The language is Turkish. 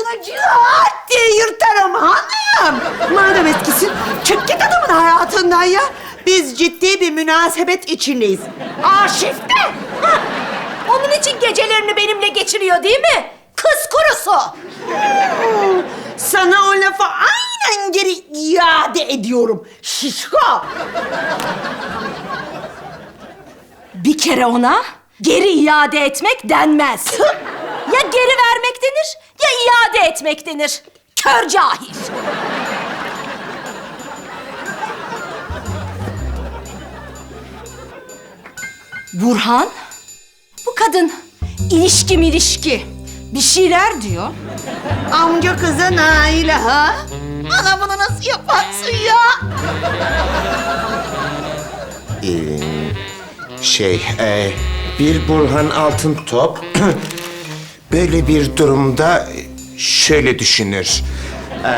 ağzını cırat ah diye yırtarım hanım. Madem etkisin, çık git adamın hayatından ya. Biz ciddi bir münasebet içindeyiz. Arşivde. Onun için gecelerini benimle geçiriyor değil mi? Kız kurusu. Hmm, sana o lafı aynen geri iade ediyorum. Şişko. Bir kere ona geri iade etmek denmez. Ya geri ver iade etmek denir. Kör cahil. Burhan, bu kadın ilişki milişki bir şeyler diyor. Amca kızı Naile ha? Bana bunu nasıl yaparsın ya? Şey, e, bir Burhan Altın Top böyle bir durumda şöyle düşünür. E,